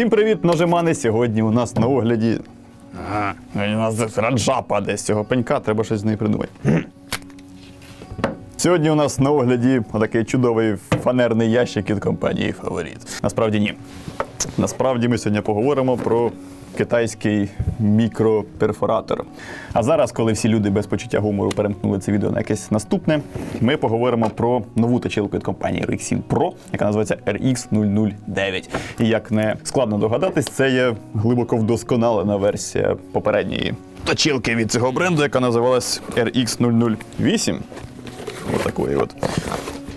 Всім привіт, ножимани! Сьогодні у нас на огляді. Ага, у нас раджа падає з цього пенька, треба щось з нею придумати. Сьогодні у нас на огляді такий чудовий фанерний ящик від компанії Фаворіт. Насправді ні. Насправді ми сьогодні поговоримо про китайський мікроперфоратор. А зараз, коли всі люди без почуття гумору перемкнули це відео на якесь наступне, ми поговоримо про нову точилку від компанії Rexin Pro, яка називається RX009. І як не складно догадатись, це є глибоко вдосконалена версія попередньої точилки від цього бренду, яка називалась RX008. Отакої от.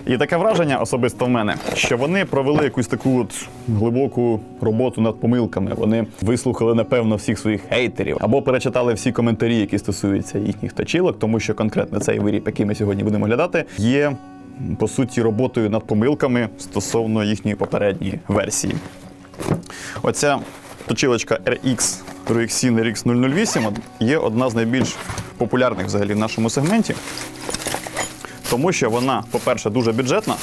І таке враження особисто в мене, що вони провели якусь таку от глибоку роботу над помилками. Вони вислухали, напевно, всіх своїх хейтерів або перечитали всі коментарі, які стосуються їхніх точилок, тому що конкретно цей виріб, який ми сьогодні будемо глядати, є по суті роботою над помилками стосовно їхньої попередньої версії. Оця точилочка RX Ruixin RX 008 є одна з найбільш популярних взагалі в нашому сегменті. Тому що вона, по-перше, дуже бюджетна.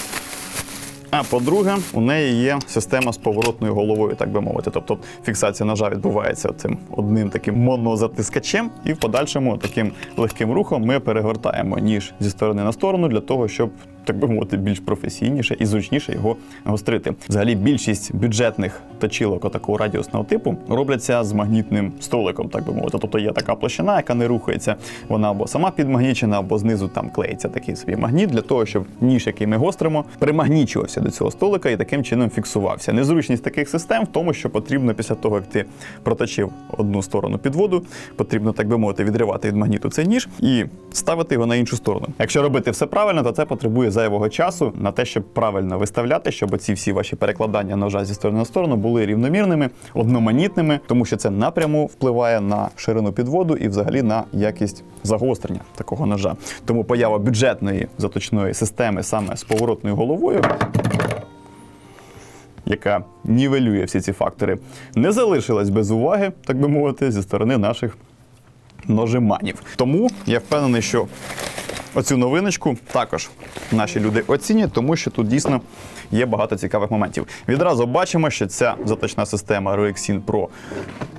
А по-друге, у неї є система з поворотною головою, так би мовити. Тобто фіксація ножа відбувається цим одним таким монозатискачем, і в подальшому таким легким рухом ми перегортаємо ніж зі сторони на сторону для того, щоб так би мовити, більш професійніше і зручніше його гострити. Взагалі, більшість бюджетних точилок отакого радіусного типу робляться з магнітним столиком, так би мовити. Тобто є така площина, яка не рухається. Вона або сама підмагнічена, або знизу там клеїться такий собі магніт для того, щоб ніж, який ми гостримо, примагнічувався до цього столика і таким чином фіксувався. Незручність таких систем в тому, що потрібно після того, як ти проточив одну сторону підводу, потрібно, так би мовити, відривати від магніту цей ніж і ставити його на іншу сторону. Якщо робити все правильно, то це потребує зайвого часу на те, щоб правильно виставляти, щоб ці всі ваші перекладання ножа зі сторони на сторону були рівномірними, одноманітними, тому що це напряму впливає на ширину підводу і взагалі на якість загострення такого ножа. Тому поява бюджетної заточної системи саме з поворотною головою. Яка нівелює всі ці фактори, не залишилась без уваги, так би мовити, зі сторони наших ножиманів. Тому я впевнений, що оцю новиночку також наші люди оцінять, тому що тут дійсно є багато цікавих моментів. Відразу бачимо, що ця заточна система Ruexin Pro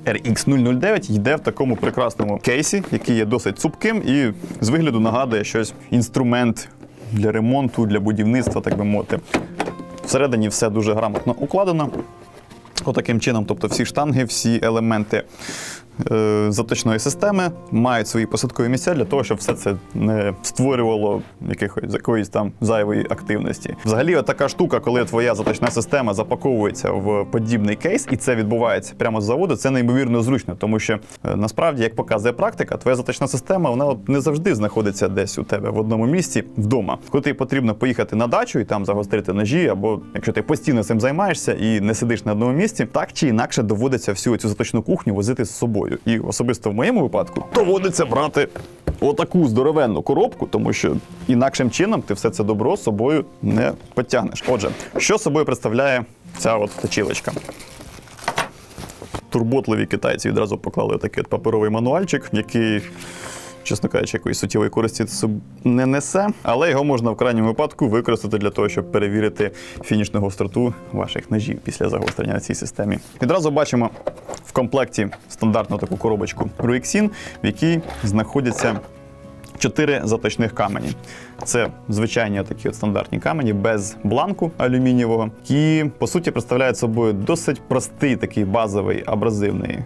RX009 йде в такому прекрасному кейсі, який є досить цупким і з вигляду нагадує щось інструмент для ремонту, для будівництва, так би мовити. Всередині все дуже грамотно укладено. Отаким чином, тобто всі штанги, всі елементи заточної системи мають свої посадкові місця для того, щоб все це не створювало якихось якоїсь там зайвої активності. Взагалі, така штука, коли твоя заточна система запаковується в подібний кейс, і це відбувається прямо з заводу, це неймовірно зручно, тому що е, насправді, як показує практика, твоя заточна система вона от не завжди знаходиться десь у тебе в одному місці вдома. Коли тобі потрібно поїхати на дачу і там загострити ножі, або якщо ти постійно цим займаєшся і не сидиш на одному місці, так чи інакше доводиться всю цю заточну кухню возити з собою. І особисто в моєму випадку доводиться брати отаку здоровенну коробку, тому що інакшим чином ти все це добро собою не потягнеш. Отже, що собою представляє ця от точилочка? Турботливі китайці відразу поклали такий от паперовий мануальчик, який. Чесно кажучи, якоїсь суттєвої користі це не несе, але його можна в крайньому випадку використати для того, щоб перевірити фінішну гостроту ваших ножів після загострення на цій системі. Відразу бачимо в комплекті стандартну таку коробочку Ruixin, в якій знаходяться чотири заточних камені. Це звичайні такі от стандартні камені без бланку алюмінієвого, які по суті представляють собою досить простий такий базовий абразивний.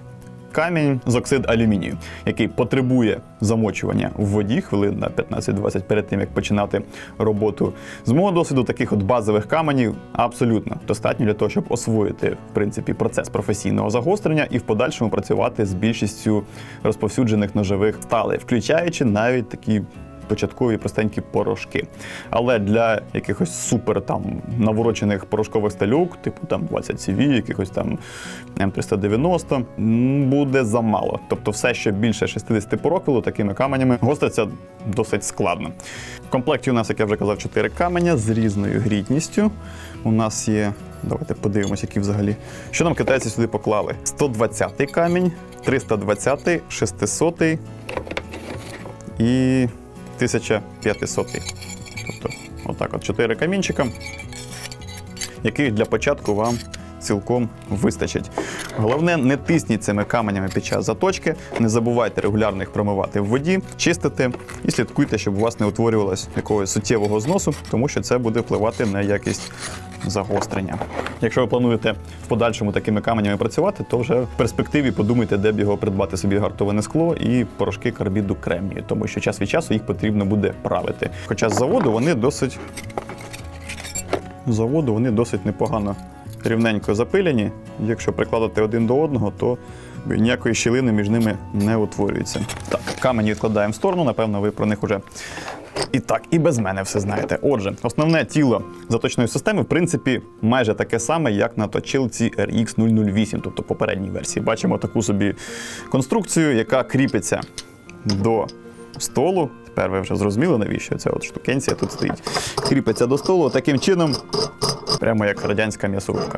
Камінь з оксид алюмінію, який потребує замочування в воді хвилин на 15-20 перед тим, як починати роботу. З мого досвіду, таких от базових каменів абсолютно достатньо для того, щоб освоїти в принципі процес професійного загострення і в подальшому працювати з більшістю розповсюджених ножових сталей, включаючи навіть такі початкові простенькі порошки. Але для якихось супер там наворочених порошкових сталюк, типу там 20 CV, якихось там М390, буде замало. Тобто все, що більше 60 по роквілу, такими каменями гостриться досить складно. В комплекті у нас, як я вже казав, 4 каменя з різною грітністю. У нас є. Давайте подивимось, які взагалі. Що нам китайці сюди поклали? 120 камінь, 320, 600 і 1500. Тобто, отак, от 4 камінчика, яких для початку вам цілком вистачить. Головне, не тисніть цими каменями під час заточки, не забувайте регулярно їх промивати в воді, чистити і слідкуйте, щоб у вас не утворювалось якогось суттєвого зносу, тому що це буде впливати на якість загострення. Якщо ви плануєте в подальшому такими каменями працювати, то вже в перспективі подумайте, де б його придбати собі гартоване скло і порошки карбіду кремнію, тому що час від часу їх потрібно буде правити. Хоча з заводу вони досить заводу вони досить непогано рівненько запилені. Якщо прикладати один до одного, то ніякої щілини між ними не утворюється. Так, камені відкладаємо в сторону, напевно, ви про них уже і так, і без мене все знаєте. Отже, основне тіло заточної системи, в принципі, майже таке саме, як на точилці RX 008, тобто попередній версії. Бачимо таку собі конструкцію, яка кріпиться до столу. Тепер ви вже зрозуміли, навіщо ця от штукенція тут стоїть. Кріпиться до столу таким чином, прямо як радянська м'ясорубка.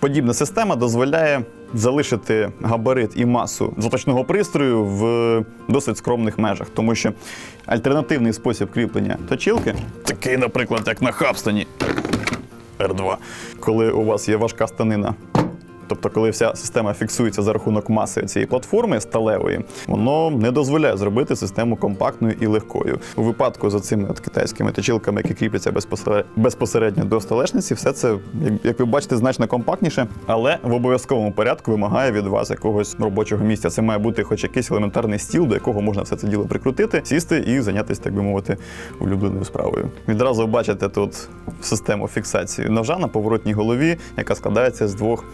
Подібна система дозволяє залишити габарит і масу заточного пристрою в досить скромних межах, тому що альтернативний спосіб кріплення точилки, такий, наприклад, як на Хабстоні R2, коли у вас є важка станина. Тобто, коли вся система фіксується за рахунок маси цієї платформи сталевої, воно не дозволяє зробити систему компактною і легкою. У випадку з цими от китайськими точилками, які кріпляться безпосередньо, до столешниці, все це, як- ви бачите, значно компактніше, але в обов'язковому порядку вимагає від вас якогось робочого місця. Це має бути хоч якийсь елементарний стіл, до якого можна все це діло прикрутити, сісти і зайнятися, так би мовити, улюбленою справою. Відразу бачите тут систему фіксації ножа на поворотній голові, яка складається з двох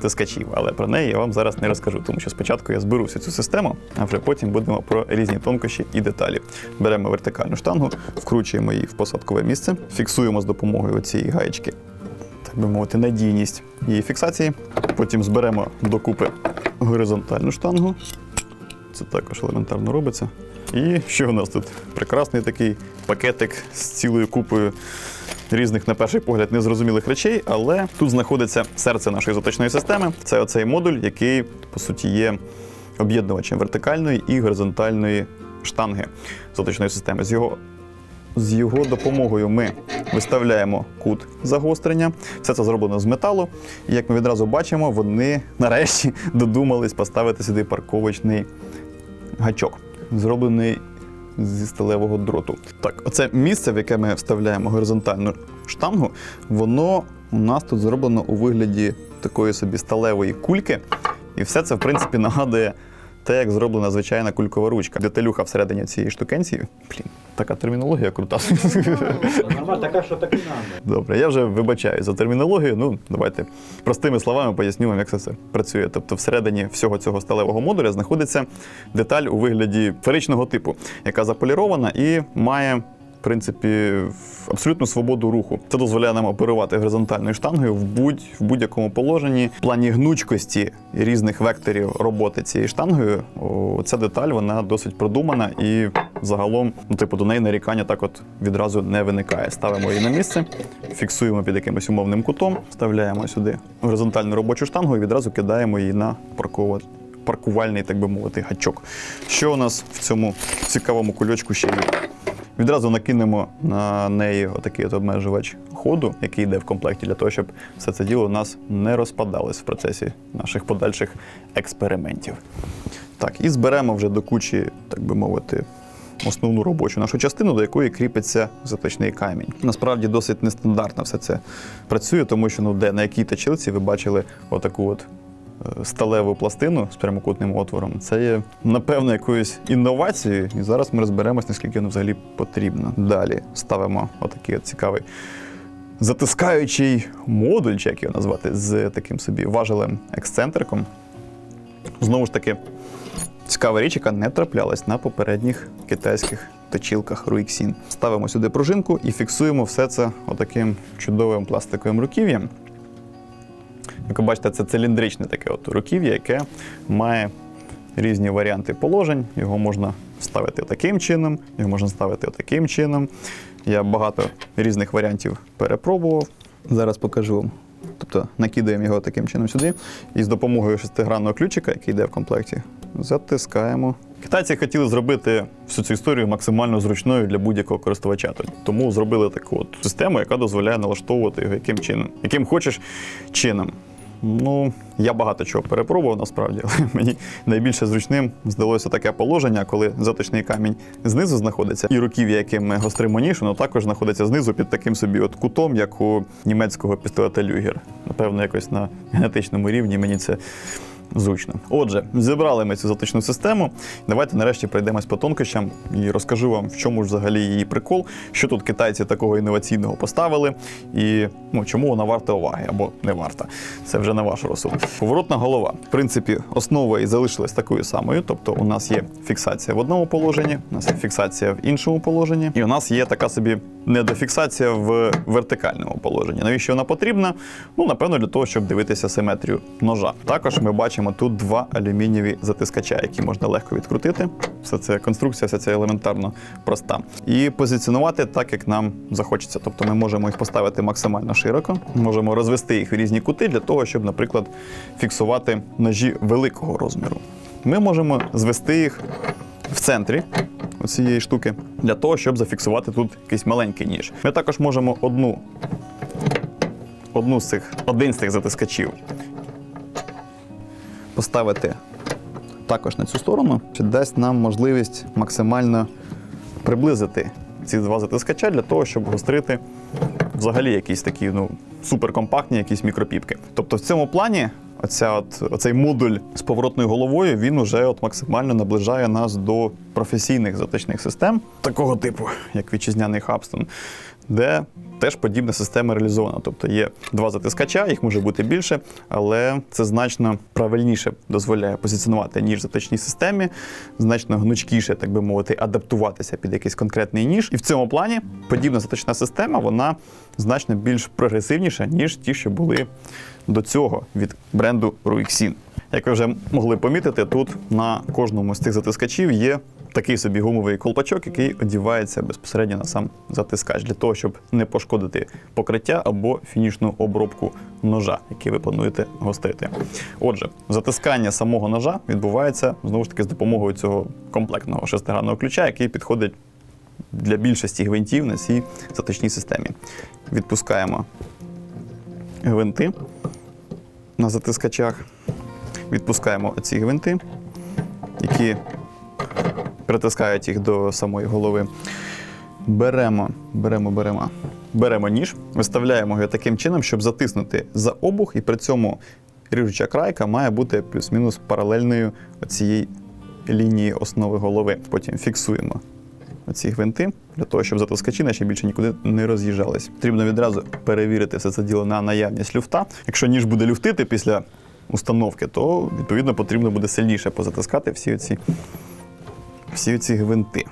затискачів. Але про неї я вам зараз не розкажу, тому що спочатку я зберу всю цю систему, а вже потім будемо про різні тонкощі і деталі. Беремо вертикальну штангу, вкручуємо її в посадкове місце, фіксуємо з допомогою цієї гаєчки, так би мовити, надійність її фіксації. Потім зберемо докупи горизонтальну штангу. Це також елементарно робиться. І що у нас тут? Прекрасний такий пакетик з цілою купою різних, на перший погляд, незрозумілих речей, але тут знаходиться серце нашої заточної системи. Це оцей модуль, який, по суті, є об'єднувачем вертикальної і горизонтальної штанги заточної системи. З його з його допомогою ми виставляємо кут загострення. Все це зроблено з металу. І як ми відразу бачимо, вони нарешті додумались поставити сюди парковочний гачок, зроблений зі сталевого дроту. Так, оце місце, в яке ми вставляємо горизонтальну штангу, воно у нас тут зроблено у вигляді такої собі сталевої кульки. І все це, в принципі, нагадує те, як зроблена звичайна кулькова ручка. Деталюха всередині цієї штукенції. Блін, така термінологія крута. Нормально, така, що так і надо. Добре, я вже вибачаю за термінологію. Ну, давайте простими словами поясню вам, як це все працює. Тобто, всередині всього цього сталевого модуля знаходиться деталь у вигляді феричного типу, яка заполірована і має. Принципі, абсолютну свободу руху. Це дозволяє нам оперувати горизонтальною штангою в, будь, в будь-якому положенні. В плані гнучкості різних векторів роботи цією штангою, ця деталь вона досить продумана і загалом, ну, типу, до неї нарікання так от відразу не виникає. Ставимо її на місце, фіксуємо під якимось умовним кутом, вставляємо сюди горизонтальну робочу штангу і відразу кидаємо її на паркова- паркувальний, так би мовити, гачок. Що у нас в цьому цікавому кульочку ще є? Відразу накинемо на неї отакий от обмежувач ходу, який йде в комплекті, для того, щоб все це діло у нас не розпадалось в процесі наших подальших експериментів. Так, і зберемо вже до кучі, так би мовити, основну робочу нашу частину, до якої кріпиться заточний камінь. Насправді досить нестандартно все це працює, тому що ну, де на якій точилці ви бачили отаку от сталеву пластину з прямокутним отвором. Це є, напевно, якоюсь інновацією, і зараз ми розберемось, наскільки воно взагалі потрібно. Далі ставимо отакий от цікавий затискаючий модуль, чи як його назвати, з таким собі важелем ексцентриком. Знову ж таки, цікава річ, яка не траплялась на попередніх китайських точілках Ruixin. Ставимо сюди пружинку і фіксуємо все це отаким чудовим пластиковим руків'ям. Як ви бачите, це циліндричне таке от руків'я, яке має різні варіанти положень. Його можна ставити таким чином, його можна ставити таким чином. Я багато різних варіантів перепробував. Зараз покажу. Тобто накидаємо його таким чином сюди. І з допомогою шестигранного ключика, який йде в комплекті, затискаємо. Китайці хотіли зробити всю цю історію максимально зручною для будь-якого користувача. Тому зробили таку от систему, яка дозволяє налаштовувати його яким чином, яким хочеш чином. Ну, я багато чого перепробував насправді, але мені найбільше зручним здалося таке положення, коли заточний камінь знизу знаходиться, і руків'я, яким гостримо ніж, воно також знаходиться знизу під таким собі от кутом, як у німецького пістолета Люгер. Напевно, якось на генетичному рівні мені це зручно. Отже, зібрали ми цю заточну систему. Давайте нарешті пройдемось по тонкощам і розкажу вам, в чому ж взагалі її прикол, що тут китайці такого інноваційного поставили, і ну, чому вона варта уваги або не варта. Це вже на ваш розсуд. Поворотна голова. В принципі, основа і залишилась такою самою. Тобто, у нас є фіксація в одному положенні, у нас є фіксація в іншому положенні, і у нас є така собі недофіксація в вертикальному положенні. Навіщо вона потрібна? Ну, напевно, для того, щоб дивитися симетрію ножа. Також ми бачимо тут два алюмінієві затискача, які можна легко відкрутити. Все це конструкція, все це елементарно проста. І позиціонувати так, як нам захочеться. Тобто ми можемо їх поставити максимально широко, можемо розвести їх в різні кути для того, щоб, наприклад, фіксувати ножі великого розміру. Ми можемо звести їх в центрі цієї штуки для того, щоб зафіксувати тут якийсь маленький ніж. Ми також можемо одну, одну з цих, один з цих затискачів поставити також на цю сторону, що дасть нам можливість максимально приблизити ці два затискача для того, щоб гострити взагалі якісь такі ну, суперкомпактні якісь мікропіпки. Тобто в цьому плані оця от, оцей модуль з поворотною головою він уже от максимально наближає нас до професійних затичних систем такого типу, як вітчизняний Хабстон, де теж подібна система реалізована. Тобто є два затискача, їх може бути більше, але це значно правильніше дозволяє позиціонувати ніж в затичній системі, значно гнучкіше, так би мовити, адаптуватися під якийсь конкретний ніж. І в цьому плані подібна затична система вона значно більш прогресивніша, ніж ті, що були до цього від бренду Ruixin. Як ви вже могли помітити, тут на кожному з цих затискачів є такий собі гумовий колпачок, який одівається безпосередньо на сам затискач, для того, щоб не пошкодити покриття або фінішну обробку ножа, який ви плануєте гострити. Отже, затискання самого ножа відбувається знову ж таки з допомогою цього комплектного шестигранного ключа, який підходить для більшості гвинтів на цій затичній системі. Відпускаємо гвинти на затискачах. Відпускаємо ці гвинти, які притискають їх до самої голови. Беремо, беремо, беремо. Беремо ніж, виставляємо його таким чином, щоб затиснути за обух, і при цьому ріжуча крайка має бути плюс-мінус паралельною цієї лінії основи голови. Потім фіксуємо оці гвинти для того, щоб затискачі наші більше нікуди не роз'їжджались. Потрібно відразу перевірити все це діло на наявність люфта. Якщо ніж буде люфтити після установки, то відповідно потрібно буде сильніше позатискати всі ці всі ці гвинти.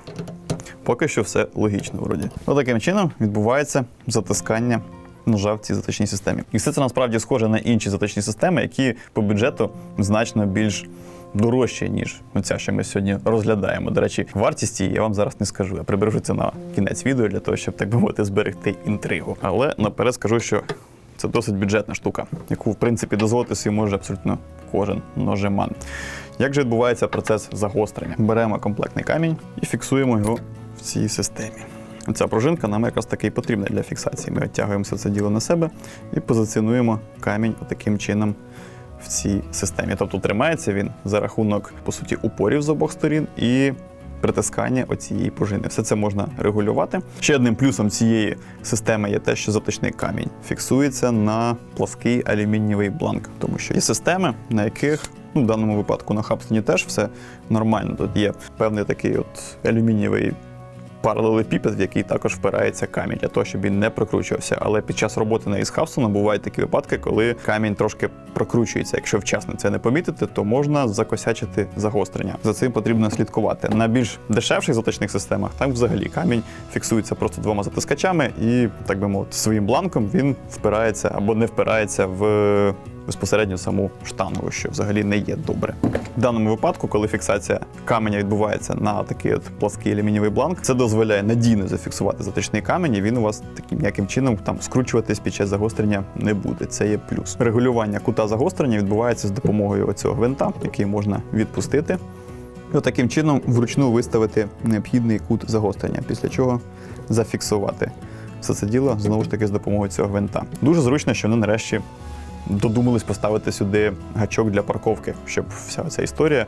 Поки що все логічно вроді. Отаким чином відбувається затискання ножа в цій затичній системі. І все це насправді схоже на інші затичні системи, які по бюджету значно більш дорожчі, ніж оця, що ми сьогодні розглядаємо. До речі, вартість її я вам зараз не скажу. Я прибережу це на кінець відео для того, щоб так би мовити зберегти інтригу. Але наперед скажу, що це досить бюджетна штука, яку в принципі дозволити собі може абсолютно кожен ножеман. Як же відбувається процес загострення? Беремо комплектний камінь і фіксуємо його в цій системі. Ця пружинка нам якраз таки і потрібна для фіксації. Ми відтягуємо все це діло на себе і позиціонуємо камінь таким чином в цій системі. Тобто тримається він за рахунок, по суті, упорів з обох сторін і притискання оцієї пружини. Все це можна регулювати. Ще одним плюсом цієї системи є те, що заточний камінь фіксується на плаский алюмінієвий бланк, тому що є системи, на яких ну, в даному випадку на Хабстоні теж все нормально. Тут є певний такий от алюмінієвий паралелепіпед, в який також впирається камінь для того, щоб він не прокручувався. Але під час роботи на ісхавсона бувають такі випадки, коли камінь трошки прокручується. Якщо вчасно це не помітити, то можна закосячити загострення. За цим потрібно слідкувати. На більш дешевших заточних системах там взагалі камінь фіксується просто двома затискачами, і так би мовити, своїм бланком він впирається або не впирається в безпосередньо саму штангу, що взагалі не є добре. В даному випадку, коли фіксація каменя відбувається на такий от плаский алюмінієвий бланк, це дозволяє надійно зафіксувати затичний камінь, і він у вас таким ніяким чином там скручуватись під час загострення не буде. Це є плюс. Регулювання кута загострення відбувається з допомогою оцього гвинта, який можна відпустити. І таким чином вручну виставити необхідний кут загострення, після чого зафіксувати. Все це діло знову ж таки з допомогою цього гвинта. Дуже зручно, що вони нарешті додумались поставити сюди гачок для парковки, щоб вся ця історія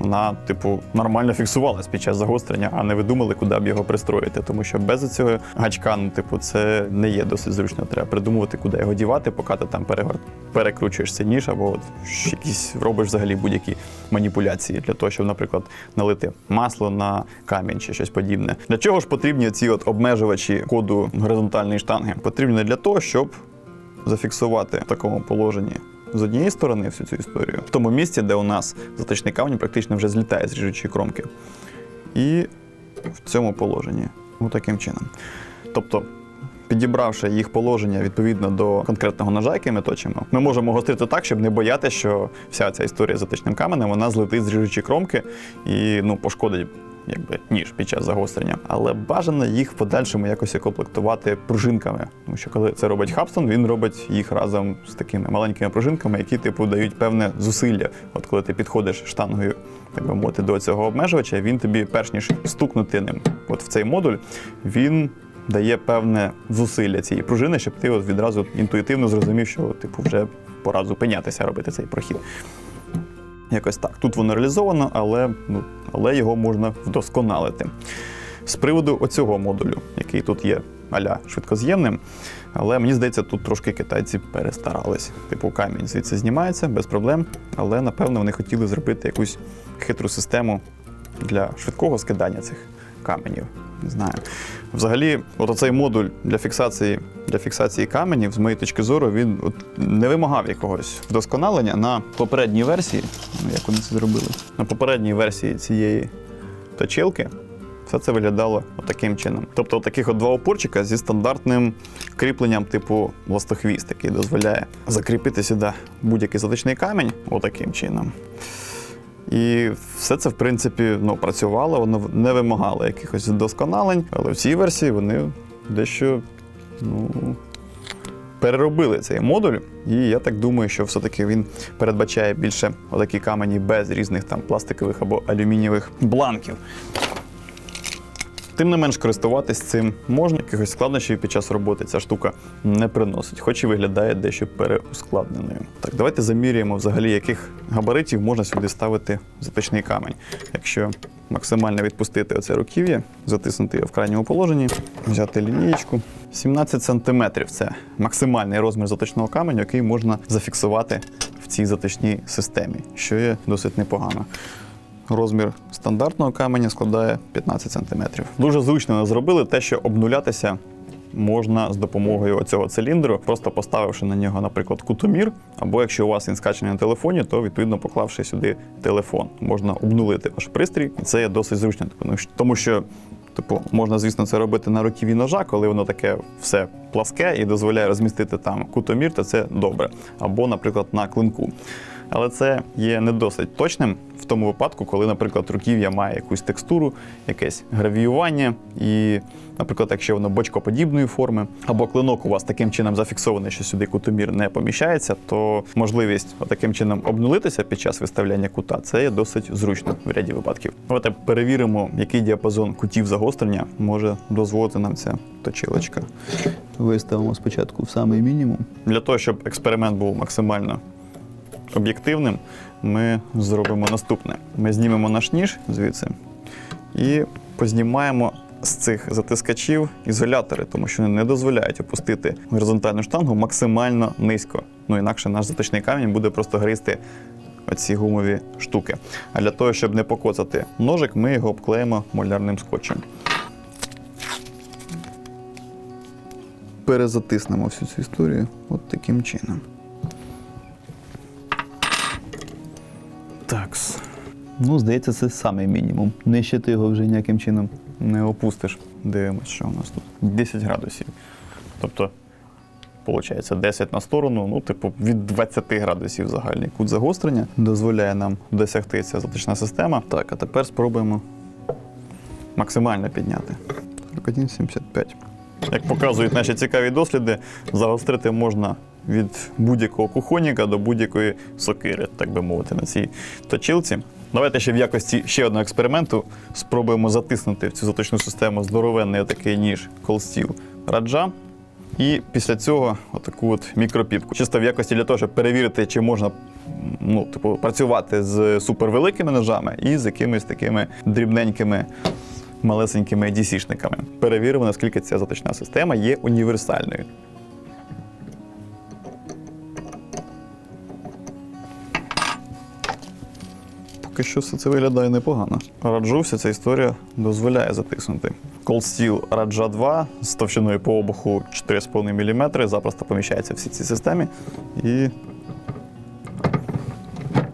вона, типу, нормально фіксувалась під час загострення, а не ви думали, куди б його пристроїти. Тому що без цього гачка, ну, типу, це не є досить зручно. Треба придумувати, куди його дівати, поки ти там перегор... перекручуєш сильніш, або от якісь робиш взагалі будь-які маніпуляції для того, щоб, наприклад, налити масло на камінь чи щось подібне. Для чого ж потрібні ці от обмежувачі коду горизонтальної штанги? Потрібні для того, щоб зафіксувати в такому положенні з однієї сторони всю цю історію, в тому місці, де у нас заточний камінь практично вже злітає з ріжучої кромки. І в цьому положенні. Ну, таким чином. Тобто, підібравши їх положення відповідно до конкретного ножа, який ми точимо, ми можемо гострити так, щоб не боятися, що вся ця історія з затичним каменем вона злетить з ріжучої кромки і ну, пошкодить якби ніж під час загострення. Але бажано їх в подальшому якось комплектувати пружинками. Тому що коли це робить Хабстон, він робить їх разом з такими маленькими пружинками, які типу дають певне зусилля. От коли ти підходиш штангою, так би мовити, до цього обмежувача, він тобі, перш ніж стукнути ним, от в цей модуль, він. Дає певне зусилля цієї пружини, щоб ти от відразу інтуїтивно зрозумів, що типу вже пора зупинятися, робити цей прохід. Якось так. Тут воно реалізовано, але, ну, але його можна вдосконалити. З приводу оцього модулю, який тут є аля швидкоз'ємним, але мені здається, тут трошки китайці перестарались. Типу камінь звідси знімається без проблем, але напевно вони хотіли зробити якусь хитру систему для швидкого скидання цих каменів. Не знаю. Взагалі, от оцей модуль для фіксації, для фіксації каменів, з моєї точки зору, він от не вимагав якогось вдосконалення на попередній версії. Ну, як вони це зробили? На попередній версії цієї точилки все це виглядало таким чином. Тобто, от таких от два опорчика зі стандартним кріпленням типу ластохвіст, який дозволяє закріпити сюди будь-який затичний камінь отаким чином. І все це, в принципі, ну, працювало, воно не вимагало якихось вдосконалень, але в цій версії вони дещо ну, переробили цей модуль. І я так думаю, що все-таки він передбачає більше отакі камені без різних там пластикових або алюмінієвих бланків. Тим не менш, користуватись цим можна, якихось складнощів під час роботи ця штука не приносить, хоч і виглядає дещо переускладненою. Так, давайте заміряємо взагалі, яких габаритів можна сюди ставити затичний камень. Якщо максимально відпустити оце руків'я, затиснути його в крайньому положенні, взяти лінієчку. 17 см це максимальний розмір затичного каменю, який можна зафіксувати в цій затичній системі, що є досить непогано. Розмір стандартного каменя складає 15 см. Дуже зручно зробили те, що обнулятися можна з допомогою цього циліндру, просто поставивши на нього, наприклад, кутомір, або якщо у вас він скачаний на телефоні, то відповідно поклавши сюди телефон, можна обнулити ваш пристрій, і це є досить зручно, тому що- тому що. Типу, можна, звісно, це робити на руківі ножа, коли воно таке все пласке і дозволяє розмістити там кутомір, то це добре. Або, наприклад, на клинку. Але це є не досить точним в тому випадку, коли, наприклад, руків'я має якусь текстуру, якесь гравіювання, і, наприклад, якщо воно бочкоподібної форми, або клинок у вас таким чином зафіксований, що сюди кутомір не поміщається, то можливість таким чином обнулитися під час виставляння кута це є досить зручно в ряді випадків. Давайте перевіримо, який діапазон кутів загострення може дозволити нам ця точилочка. Виставимо спочатку в самий мінімум. Для того, щоб експеримент був максимально об'єктивним, ми зробимо наступне: ми знімемо наш ніж звідси і познімаємо з цих затискачів ізолятори, тому що вони не дозволяють опустити горизонтальну штангу максимально низько. Ну інакше наш заточний камінь буде просто гризти оці гумові штуки. А для того, щоб не покоцати ножик, ми його обклеїмо молярним скотчем. Перезатиснемо всю цю історію от таким чином. Такс. Ну, здається, це самий мінімум. Нижче ти його вже ніяким чином не опустиш. Дивимось, що у нас тут. 10 градусів. Тобто Получається 10 на сторону, ну, типу, від 20 градусів загальний кут загострення дозволяє нам досягти ця затична система. Так, а тепер спробуємо максимально підняти. 41,75. Як показують наші цікаві досліди, загострити можна від будь-якого кухоніка до будь-якої сокири, так би мовити, на цій точилці. Давайте ще в якості ще одного експерименту спробуємо затиснути в цю заточну систему здоровенний такий ніж колстіл раджа. І після цього отаку от мікропіпку. Чисто в якості для того, щоб перевірити, чи можна ну, типу, працювати з супервеликими ножами і з якимись такими дрібненькими малесенькими DC-шниками. Перевіримо, наскільки ця заточна система є універсальною. Поки що все це виглядає непогано. Раджу, вся ця історія дозволяє затиснути. Cold Steel Раджа 2 з товщиною по обуху 4,5 мм запросто поміщається в всі ці системі. І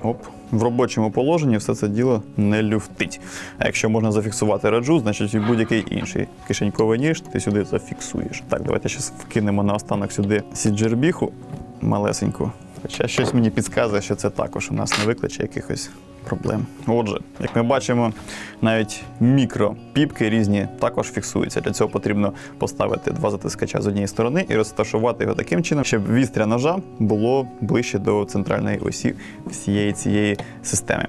Оп. В робочому положенні все це діло не люфтить. А якщо можна зафіксувати раджу, значить і будь-який інший кишеньковий ніж ти сюди зафіксуєш. Так, давайте ще вкинемо наостанок сюди сіджербіху малесеньку. Хоча щось мені підказує, що це також у нас не викличе якихось проблем. Отже, як ми бачимо, навіть мікропіпки різні також фіксуються. Для цього потрібно поставити два затискача з однієї сторони і розташувати його таким чином, щоб вістря ножа було ближче до центральної осі всієї цієї системи.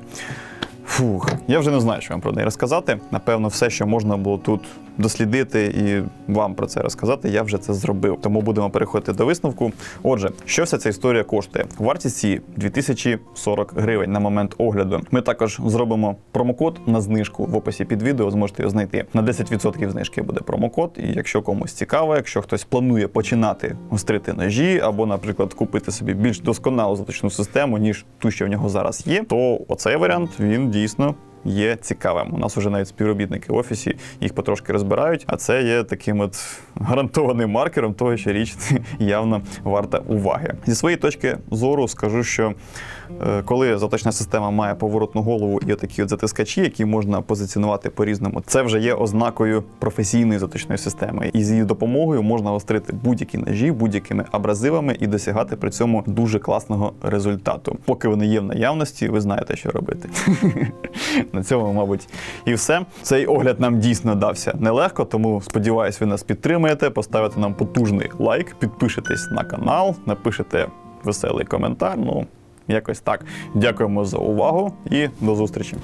Фух, я вже не знаю, що вам про неї розказати. Напевно, все, що можна було тут дослідити і вам про це розказати, я вже це зробив. Тому будемо переходити до висновку. Отже, що вся ця історія коштує? Вартість її 2040 гривень на момент огляду. Ми також зробимо промокод на знижку в описі під відео. Зможете його знайти. На 10% знижки буде промокод. І якщо комусь цікаво, якщо хтось планує починати гострити ножі, або, наприклад, купити собі більш досконалу заточну систему, ніж ту, що в нього зараз є, то оцей варіант він дійсно. Є цікавим. У нас вже навіть співробітники в офісі їх потрошки розбирають, а це є таким от гарантованим маркером того, що річ явно варта уваги. Зі своєї точки зору скажу, що е, коли заточна система має поворотну голову і отакі от затискачі, які можна позиціонувати по-різному, це вже є ознакою професійної заточної системи. І з її допомогою можна острити будь-які ножі будь-якими абразивами і досягати при цьому дуже класного результату. Поки вони є в наявності, ви знаєте, що робити. На цьому, мабуть, і все. Цей огляд нам дійсно дався нелегко, тому сподіваюсь, ви нас підтримаєте, поставите нам потужний лайк, підпишетесь на канал, напишете веселий коментар. Ну, якось так. Дякуємо за увагу і до зустрічі.